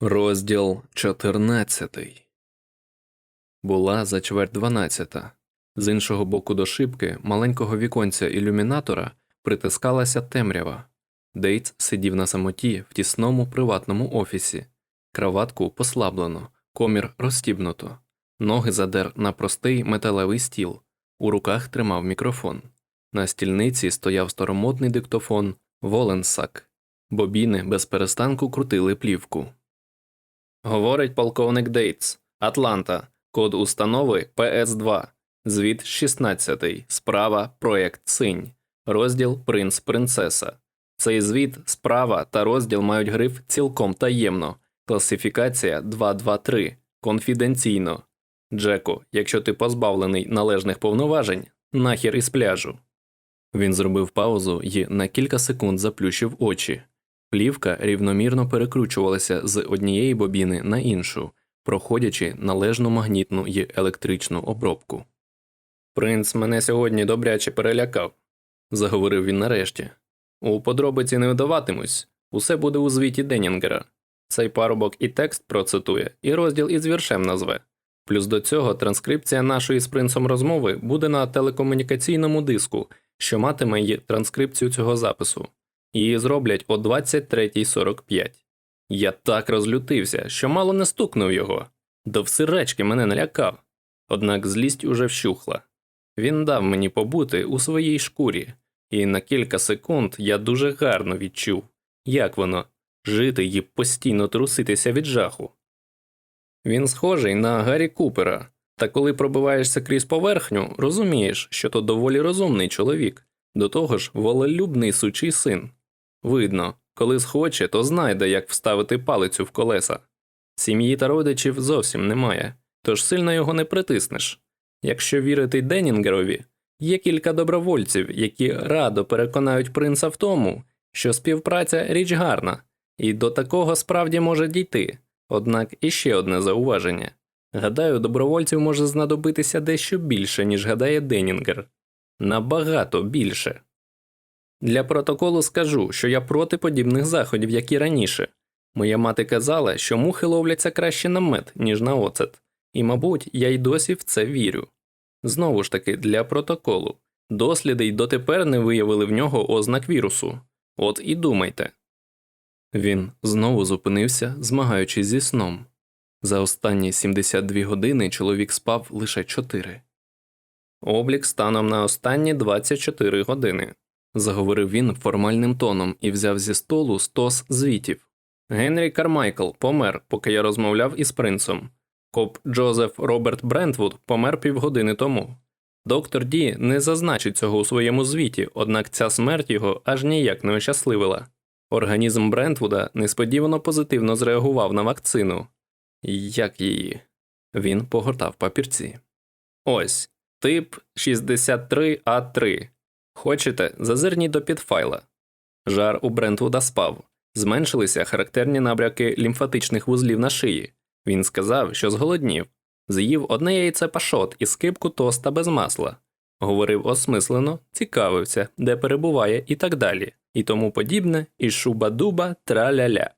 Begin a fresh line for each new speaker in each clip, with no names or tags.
Розділ 14 Була за чверть дванадцята. З іншого боку до шибки маленького віконця ілюмінатора притискалася темрява. Дейтс сидів на самоті в тісному приватному офісі. Краватку послаблено, комір розстібнуто. Ноги задер на простий металевий стіл. У руках тримав мікрофон. На стільниці стояв старомодний диктофон Воленсак. Бобіни без перестанку крутили плівку. Говорить полковник Дейтс, Атланта, код установи ПС2, звіт 16, справа Проєкт Синь, розділ Принц Принцеса. Цей звіт, справа та розділ мають гриф цілком таємно, класифікація 223, конфіденційно. Джеку, якщо ти позбавлений належних повноважень, нахер із пляжу. Він зробив паузу і на кілька секунд заплющив очі. Плівка рівномірно перекручувалася з однієї бобіни на іншу, проходячи належну магнітну і електричну обробку. Принц мене сьогодні добряче перелякав, заговорив він нарешті. У подробиці не вдаватимусь, усе буде у звіті Денінгера. Цей парубок і текст процитує, і розділ із віршем назве. Плюс до цього транскрипція нашої з принцем розмови буде на телекомунікаційному диску, що матиме й транскрипцію цього запису. Її зроблять о 23.45. Я так розлютився, що мало не стукнув його. До всиречки мене налякав. Однак злість уже вщухла. Він дав мені побути у своїй шкурі, і на кілька секунд я дуже гарно відчув, як воно жити і постійно труситися від жаху. Він схожий на Гаррі Купера, та коли пробиваєшся крізь поверхню, розумієш, що то доволі розумний чоловік, до того ж волелюбний сучий син. Видно, коли схоче, то знайде, як вставити палицю в колеса. Сім'ї та родичів зовсім немає, тож сильно його не притиснеш. Якщо вірити Денінгерові, є кілька добровольців, які радо переконають принца в тому, що співпраця річ гарна, і до такого справді може дійти. Однак іще одне зауваження. Гадаю, добровольців може знадобитися дещо більше, ніж гадає Денінгер. Набагато більше. Для протоколу скажу, що я проти подібних заходів, як і раніше. Моя мати казала, що мухи ловляться краще на мед, ніж на оцет, і, мабуть, я й досі в це вірю. Знову ж таки, для протоколу. Досліди й дотепер не виявили в нього ознак вірусу. От і думайте. Він знову зупинився, змагаючись зі сном. За останні 72 години чоловік спав лише 4. Облік станом на останні 24 години, заговорив він формальним тоном і взяв зі столу стос звітів. Генрі Кармайкл помер, поки я розмовляв із принцем. Коп Джозеф Роберт Брентвуд помер півгодини тому. Доктор Ді не зазначить цього у своєму звіті, однак ця смерть його аж ніяк не ощасливила. Організм Брентвуда несподівано позитивно зреагував на вакцину. Як її? Він погортав папірці. Ось тип 63А3. Хочете, зазирніть до підфайла. Жар у Брентвуда спав. Зменшилися характерні набряки лімфатичних вузлів на шиї. Він сказав, що зголоднів, з'їв одне яйце пашот і скипку тоста без масла. Говорив осмислено, цікавився, де перебуває і так далі, і тому подібне, і шуба-дуба траля-ля.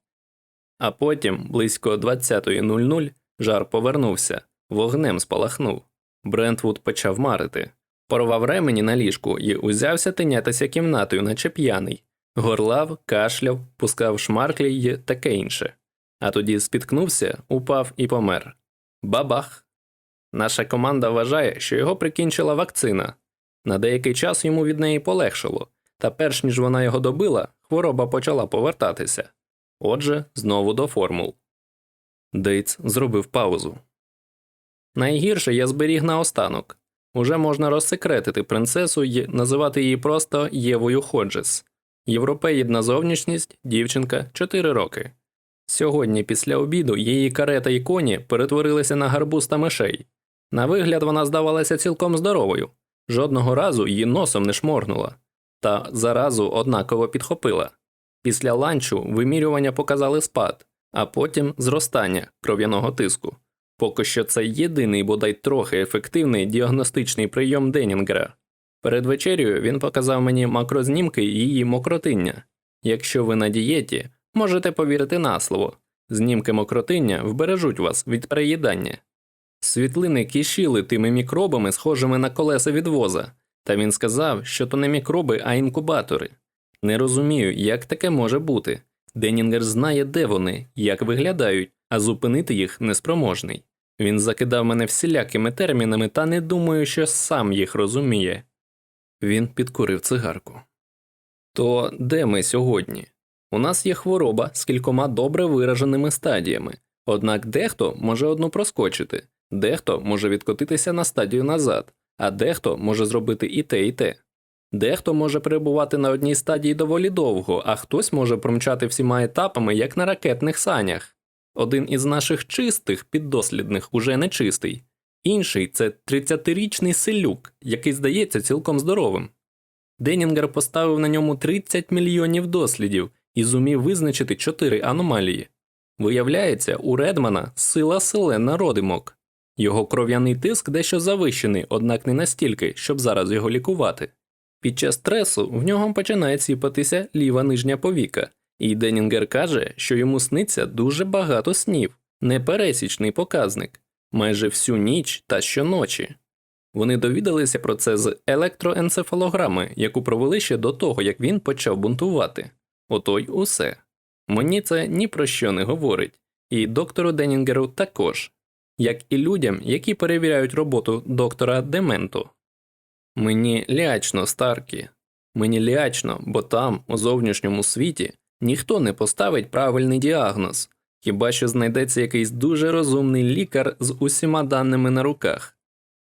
А потім, близько 20.00, жар повернувся, вогнем спалахнув. Брентвуд почав марити, порвав ремені на ліжку і узявся тинятися кімнатою, наче п'яний, горлав, кашляв, пускав шмарклі й таке інше. А тоді спіткнувся, упав і помер. Бабах! Наша команда вважає, що його прикінчила вакцина. На деякий час йому від неї полегшало, та перш ніж вона його добила, хвороба почала повертатися. Отже, знову до формул. Дейтс зробив паузу. Найгірше я зберіг наостанок. Уже можна розсекретити принцесу і називати її просто Євою Ходжес. Європеїдна зовнішність, дівчинка 4 роки. Сьогодні, після обіду, її карета і коні перетворилися на гарбуз та мишей. На вигляд вона здавалася цілком здоровою, жодного разу її носом не шморгнула, та заразу однаково підхопила. Після ланчу вимірювання показали спад, а потім зростання кров'яного тиску. Поки що це єдиний бодай трохи ефективний діагностичний прийом Денінгера. Перед вечерю він показав мені макрознімки її мокротиння. Якщо ви на дієті, можете повірити на слово. Знімки мокротиння вбережуть вас від переїдання. Світлини кишіли тими мікробами, схожими на колеса від воза, та він сказав, що то не мікроби, а інкубатори. Не розумію, як таке може бути. Денінгер знає, де вони, як виглядають, а зупинити їх неспроможний. Він закидав мене всілякими термінами та не думаю, що сам їх розуміє. Він підкурив цигарку. То де ми сьогодні? У нас є хвороба з кількома добре вираженими стадіями, однак дехто може одну проскочити, дехто може відкотитися на стадію назад, а дехто може зробити і те, і те. Дехто може перебувати на одній стадії доволі довго, а хтось може промчати всіма етапами, як на ракетних санях. Один із наших чистих піддослідних уже не чистий, інший це 30-річний селюк, який здається цілком здоровим. Денінгер поставив на ньому 30 мільйонів дослідів і зумів визначити чотири аномалії. Виявляється, у Редмана сила селена родимок. Його кров'яний тиск дещо завищений, однак не настільки, щоб зараз його лікувати. Під час стресу в нього починає сіпатися ліва нижня повіка, і Денінгер каже, що йому сниться дуже багато снів, непересічний показник, майже всю ніч та щоночі. Вони довідалися про це з електроенцефалограми, яку провели ще до того, як він почав бунтувати. Ото й усе. Мені це ні про що не говорить, і доктору Денінгеру також, як і людям, які перевіряють роботу доктора Дементо. Мені лячно, Старкі, мені лячно, бо там, у зовнішньому світі, ніхто не поставить правильний діагноз, хіба що знайдеться якийсь дуже розумний лікар з усіма даними на руках.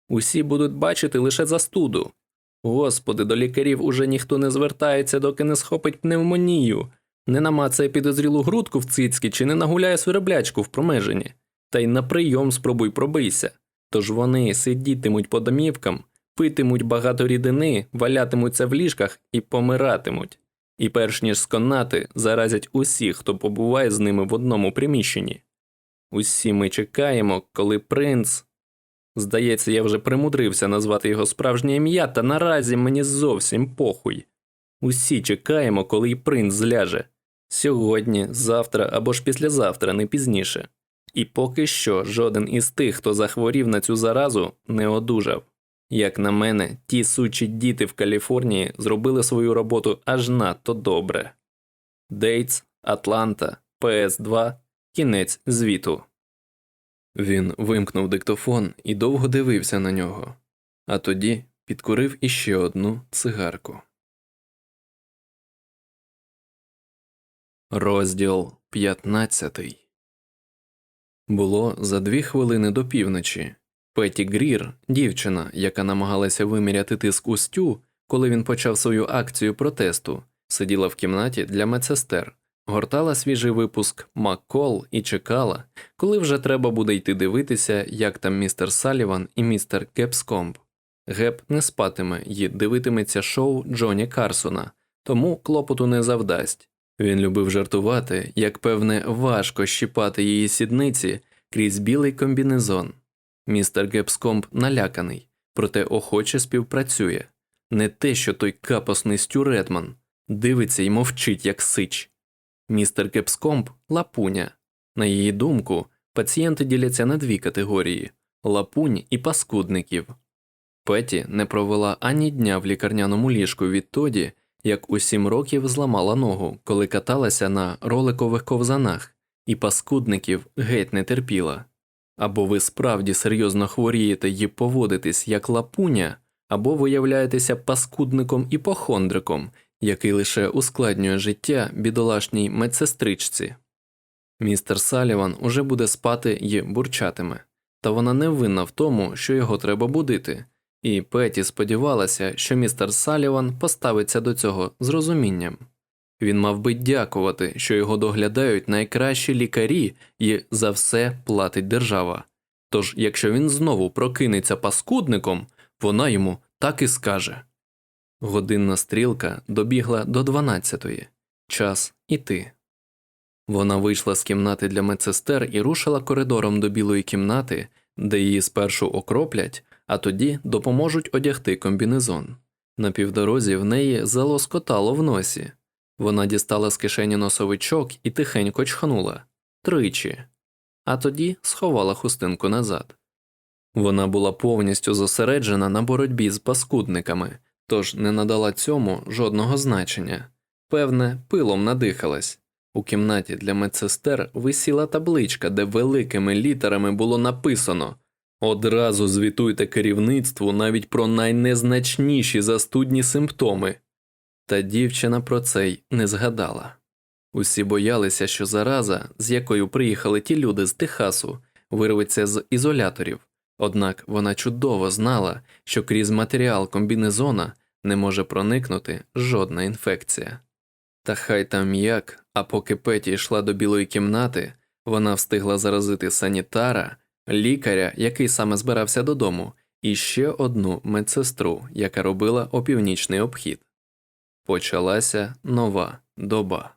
Усі будуть бачити лише застуду. Господи, до лікарів уже ніхто не звертається, доки не схопить пневмонію, не намацає підозрілу грудку в цицьки чи не нагуляє свироблячку в промежині. Та й на прийом спробуй пробийся. Тож вони сидітимуть по домівкам, питимуть багато рідини, валятимуться в ліжках і помиратимуть. І перш ніж сконати, заразять усіх, хто побуває з ними в одному приміщенні. Усі ми чекаємо, коли принц. Здається, я вже примудрився назвати його справжнє ім'я, та наразі мені зовсім похуй. Усі чекаємо, коли й принц зляже. Сьогодні, завтра або ж післязавтра, не пізніше. І поки що жоден із тих, хто захворів на цю заразу, не одужав. Як на мене, ті сучі діти в Каліфорнії зробили свою роботу аж надто добре. Дейтс, Атланта, ПС2, кінець звіту. Він вимкнув диктофон і довго дивився на нього, а тоді підкурив іще одну цигарку. Розділ 15 Було за дві хвилини до півночі. Петі Грір, дівчина, яка намагалася виміряти тиск у стю, коли він почав свою акцію протесту, сиділа в кімнаті для медсестер, гортала свіжий випуск Маккол і чекала, коли вже треба буде йти дивитися, як там містер Саліван і містер Гепскомб. Геп не спатиме і дивитиметься шоу Джоні Карсона, тому клопоту не завдасть. Він любив жартувати, як певне, важко щіпати її сідниці крізь білий комбінезон. Містер Гепскомб наляканий, проте охоче співпрацює. Не те, що той капосний Стю Редман дивиться і мовчить, як сич. Містер Гепскомб лапуня. На її думку, пацієнти діляться на дві категорії лапунь і паскудників. Петі не провела ані дня в лікарняному ліжку відтоді, як у сім років зламала ногу, коли каталася на роликових ковзанах, і паскудників геть не терпіла. Або ви справді серйозно хворієте і поводитесь як лапуня, або виявляєтеся паскудником і похондриком, який лише ускладнює життя бідолашній медсестричці. Містер Саліван уже буде спати і бурчатиме, та вона не винна в тому, що його треба будити, і Петі сподівалася, що містер Саліван поставиться до цього з розумінням. Він мав би дякувати, що його доглядають найкращі лікарі і за все платить держава. Тож, якщо він знову прокинеться паскудником, вона йому так і скаже. Годинна стрілка добігла до дванадцятої час іти. Вона вийшла з кімнати для медсестер і рушила коридором до білої кімнати, де її спершу окроплять, а тоді допоможуть одягти комбінезон. На півдорозі в неї залоскотало в носі. Вона дістала з кишені носовичок і тихенько чхнула. тричі, а тоді сховала хустинку назад. Вона була повністю зосереджена на боротьбі з паскудниками, тож не надала цьому жодного значення. Певне, пилом надихалась. У кімнаті для медсестер висіла табличка, де великими літерами було написано Одразу звітуйте керівництву навіть про найнезначніші застудні симптоми. Та дівчина про це й не згадала. Усі боялися, що зараза, з якою приїхали ті люди з Техасу, вирветься з ізоляторів, однак вона чудово знала, що крізь матеріал комбінезона не може проникнути жодна інфекція. Та хай там як, а поки Петі йшла до білої кімнати, вона встигла заразити санітара, лікаря, який саме збирався додому, і ще одну медсестру, яка робила опівнічний обхід. Почалася нова доба.